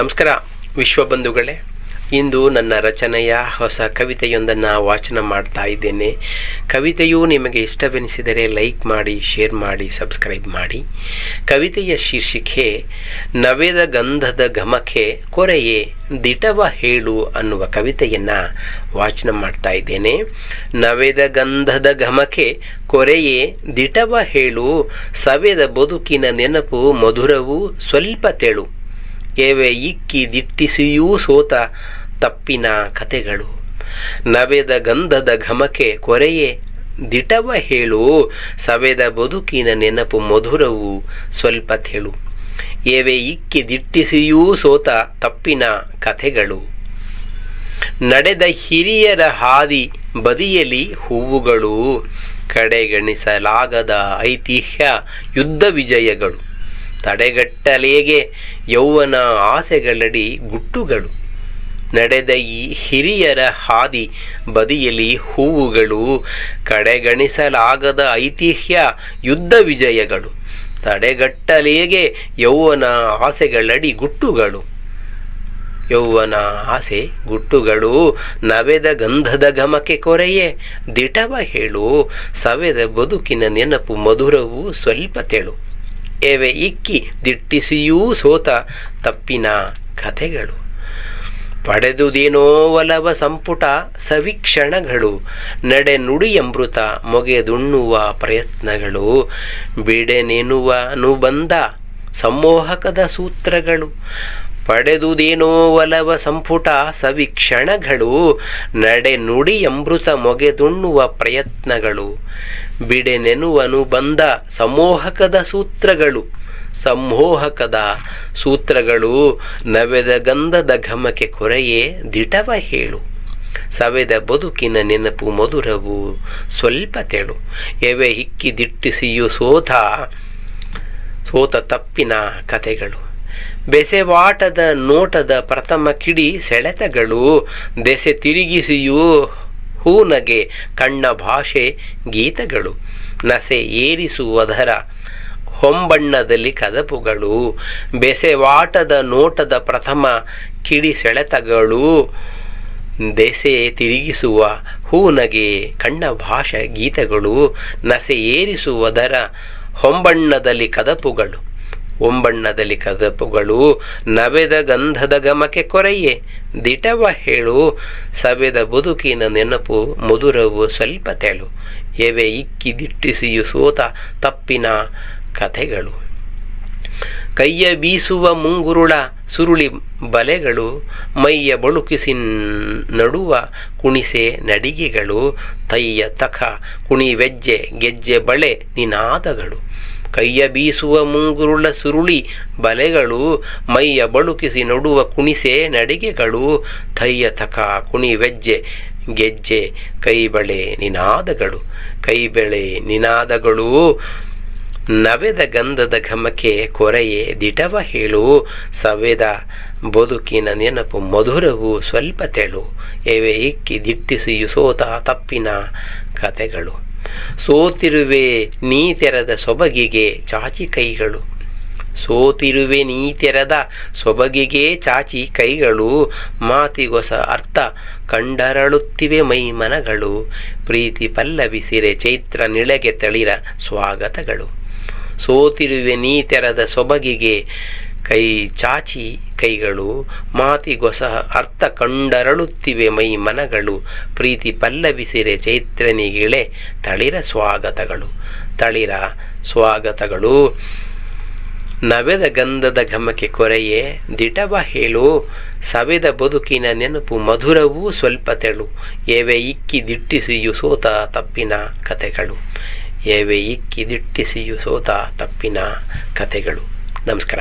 ನಮಸ್ಕಾರ ವಿಶ್ವಬಂಧುಗಳೇ ಇಂದು ನನ್ನ ರಚನೆಯ ಹೊಸ ಕವಿತೆಯೊಂದನ್ನು ವಾಚನ ಮಾಡ್ತಾ ಇದ್ದೇನೆ. ಕವಿತೆಯು ನಿಮಗೆ ಇಷ್ಟವೆನಿಸಿದರೆ ಲೈಕ್ ಮಾಡಿ, ಶೇರ್ ಮಾಡಿ, ಸಬ್ಸ್ಕ್ರೈಬ್ ಮಾಡಿ. ಕವಿತೆಯ ಶೀರ್ಷಿಕೆ, ನವೆದ ಗಂಧದ ಘಮಕೆ ಕೊರೆಯೇ, ದಿಟವ ಹೇಳು ಅನ್ನುವ ಕವಿತೆಯನ್ನು ವಾಚನ ಮಾಡ್ತಾ ಇದ್ದೇನೆ. ನವೆದ ಗಂಧದ ಘಮಕೆ ಕೊರೆಯೇ, ದಿಟವ ಹೇಳು, ಸವೆದ ಬದುಕಿನ ನೆನಪು ಮಧುರವು ಸ್ವಲ್ಪ ತೆಳು. ಏವೆ ಇಕ್ಕಿ ದಿಟ್ಟಿಸಿಯೂ ಸೋತ ತಪ್ಪಿನ ಕತೆಗಳು. ನವೆದ ಗಂಧದ ಘಮಕೆ ಕೊರೆಯೇ, ದಿಟವ ಹೇಳು, ಸವೆದ ಬದುಕಿನ ನೆನಪು ಮಧುರವು ಸ್ವಲ್ಪ ತೆಳು ಏವೆ ಇಕ್ಕಿ ದಿಟ್ಟಿಸಿಯೂ ಸೋತ ತಪ್ಪಿನ ಕಥೆಗಳು. ನಡೆದ ಹಿರಿಯರ ಹಾದಿ ಬದಿಯಲ್ಲಿ ಹೂವುಗಳು, ಕಡೆಗಣಿಸಲಾಗದ ಐತಿಹ್ಯ ಯುದ್ಧ ವಿಜಯಗಳು. ತಡೆಗಟ್ಟಲೇಗೆ ಯೌವನ ಆಸೆಗಳಡಿ ಗುಟ್ಟುಗಳು. ನಡೆದ ಈ ಹಿರಿಯರ ಹಾದಿ ಬದಿಯಲ್ಲಿ ಹೂವುಗಳು ಕಡೆಗಣಿಸಲಾಗದ ಐತಿಹ್ಯ ಯುದ್ಧ ವಿಜಯಗಳು. ತಡೆಗಟ್ಟಲೇಗೆ ಯೌವನ ಆಸೆಗಳಡಿ ಗುಟ್ಟುಗಳು. ಯೌವನ ಆಸೆ ಗುಟ್ಟುಗಳು ನವೆದ ಗಂಧದ ಘಮಕ್ಕೆ ಕೊರೆಯೇ. ದಿಟವ ಹೇಳು, ಸವೆದ ಬದುಕಿನ ನೆನಪು ಮಧುರವು ಸ್ವಲ್ಪ ತೆಳು. ಏವೆ ಇಕ್ಕಿ ದಿಟ್ಟಿಸಿಯೂ ಸೋತ ತಪ್ಪಿನ ಕಥೆಗಳು. ಪಡೆದುದೇನೋ ಒಲವ ಸಂಪುಟ ಸವಿಕ್ಷಣಗಳು, ನಡೆ ನುಡಿಯಮೃತ ಮೊಗೆದುಣ್ಣುವ ಪ್ರಯತ್ನಗಳು ಬಿಡೆನೆನುವ ಬಂದ ಸಮ್ಮೋಹಕದ ಸೂತ್ರಗಳು. ಪಡೆದುದೇನೋ ಒಲವ ಸಂಪುಟ ಸವಿ ಕ್ಷಣಗಳು ನಡೆ ನುಡಿ ಅಮೃತ ಮೊಗೆದುಣ್ಣುವ ಪ್ರಯತ್ನಗಳು. ಬಿಡೆನೆನುವ ಬಂದ ಸಮೋಹಕದ ಸೂತ್ರಗಳು. ಸಂಮೋಹಕದ ಸೂತ್ರಗಳು ನವೆದ ಗಂಧದ ಘಮಕ್ಕೆ ಕೊರೆಯೇ ದಿಟವ ಹೇಳು. ಸವೆದ ಬದುಕಿನ ನೆನಪು ಮಧುರವು ಸ್ವಲ್ಪ ತೆಳು. ಎವೆ ಹಿಕ್ಕಿ ದಿಟ್ಟಿಸಿಯು ಸೋತ ಸೋತ ತಪ್ಪಿನ ಕತೆಗಳು ಬೆಸೆವಾಟದ ನೋಟದ ಪ್ರಥಮ ಕಿಡಿ ಸೆಳೆತಗಳು. ದೆಸೆ ತಿರುಗಿಸಿಯೂ ಹೂನಗೆ ಕಣ್ಣ ಭಾಷೆ ಗೀತಗಳು. ನಸೆ ಏರಿಸುವುದರ ಹೊಂಬಣ್ಣದಲ್ಲಿ ಕದಪುಗಳು. ಬೆಸೆವಾಟದ ನೋಟದ ಪ್ರಥಮ ಕಿಡಿ ಸೆಳೆತಗಳು. ದೆಸೆ ತಿರುಗಿಸುವ ಹೂನಗೆ ಕಣ್ಣ ಭಾಷೆ ಗೀತಗಳು. ನಸೆ ಏರಿಸುವುದರ ಹೊಂಬಣ್ಣದಲ್ಲಿ ಕದಪುಗಳು. ಒಂಬಣ್ಣದಲ್ಲಿ ಕದಪುಗಳು, ನವೆದ ಗಂಧದ ಗಮಕ್ಕೆ ಕೊರೆಯೇ. ದಿಟವ ಹೇಳು, ಸವೆದ ಬದುಕಿನ ನೆನಪು, ಮಧುರವು ಸ್ವಲ್ಪ ತೆಳು. ಎವೆ ಇಕ್ಕಿ ದಿಟ್ಟಿಸಿಯು ಸೋತ ತಪ್ಪಿನ ಕಥೆಗಳು. ಕೈಯ ಬೀಸುವ ಮುಂಗುರುಳ, ಸುರುಳಿ ಬಲೆಗಳು, ಮೈಯ ಬಳುಕಿಸಿ ನಡುವ ಕುಣಿಸೆ ನಡಿಗೆಗಳು, ತೈಯ ತಖ, ಕುಣಿವೆಜ್ಜೆ ಗೆಜ್ಜೆ ಬಳೆ ನಿನಾದಗಳು. ಕೈಯ ಬೀಸುವ ಮುಂಗುರುಳ ಸುರುಳಿ ಬಲೆಗಳು, ಮೈಯ ಬಳುಕಿಸಿ ನಡುವ ಕುಣಿಸೆ ನಡಿಗೆಗಳು, ಥೈಯ ತಕ ಕುಣಿವೆಜ್ಜೆ ಗೆಜ್ಜೆ ಕೈಬಳೆ ನಿನಾದಗಳು, ಕೈಬೆಳೆ ನಿನಾದಗಳು. ನವೆದ ಗಂಧದ ಘಮಕೆ ಕೊರೆಯೇ ದಿಟವ ಹೇಳು, ಸವೆದ ಬದುಕಿನ ನೆನಪು ಮಧುರವು ಸ್ವಲ್ಪ ತೆಳು, ಎವೆ ಇಕ್ಕಿ ದಿಟ್ಟಿಸಿಯು ಸೋತ ತಪ್ಪಿನ ಕತೆಗಳು. ಸೋತಿರುವೆ ನೀ ತೆರೆದ ಸೊಬಗಿಗೆ ಚಾಚಿ ಕೈಗಳು. ಸೋತಿರುವೆ ನೀ ತೆರೆದ ಸೊಬಗಿಗೆ ಚಾಚಿ ಕೈಗಳು. ಮಾತಿಗೊಸ ಅರ್ಥ ಕಂಡರಳುತ್ತಿವೆ ಮೈ ಮನಗಳು. ಪ್ರೀತಿ ಪಲ್ಲವಿಸಿರೆ ಚೈತ್ರ ನಿಳೆಗೆ ತಳಿರ ಸ್ವಾಗತಗಳು. ಸೋತಿರುವೆ ನೀ ತೆರೆದ ಸೊಬಗಿಗೆ ಕೈ ಚಾಚಿ ಕೈಗಳು ಮಾತಿಗೊಸ ಅರ್ಥ ಕಂಡರಳುತ್ತಿವೆ ಮೈ ಮನಗಳು, ಪ್ರೀತಿ ಪಲ್ಲವಿಸಿರೆ ಚೈತ್ರನಿಗಿಳೆ ತಳಿರ ಸ್ವಾಗತಗಳು. ತಳಿರ ಸ್ವಾಗತಗಳು. ನವೆದ ಗಂಧದ ಘಮಕ್ಕೆ ಕೊರೆಯೇ, ದಿಟವ ಹೇಳು, ಸವೆದ ಬದುಕಿನ ನೆನಪು ಮಧುರವೂ ಸ್ವಲ್ಪ ತೆಳು ಏವೆ ಇಕ್ಕಿ ದಿಟ್ಟಿಸಿಯು ಸೋತ ತಪ್ಪಿನ ಕಥೆಗಳು ಏವೆ ಇಕ್ಕಿ ದಿಟ್ಟಿಸಿಯು ಸೋತ ತಪ್ಪಿನ ಕಥೆಗಳು ನಮಸ್ಕಾರ.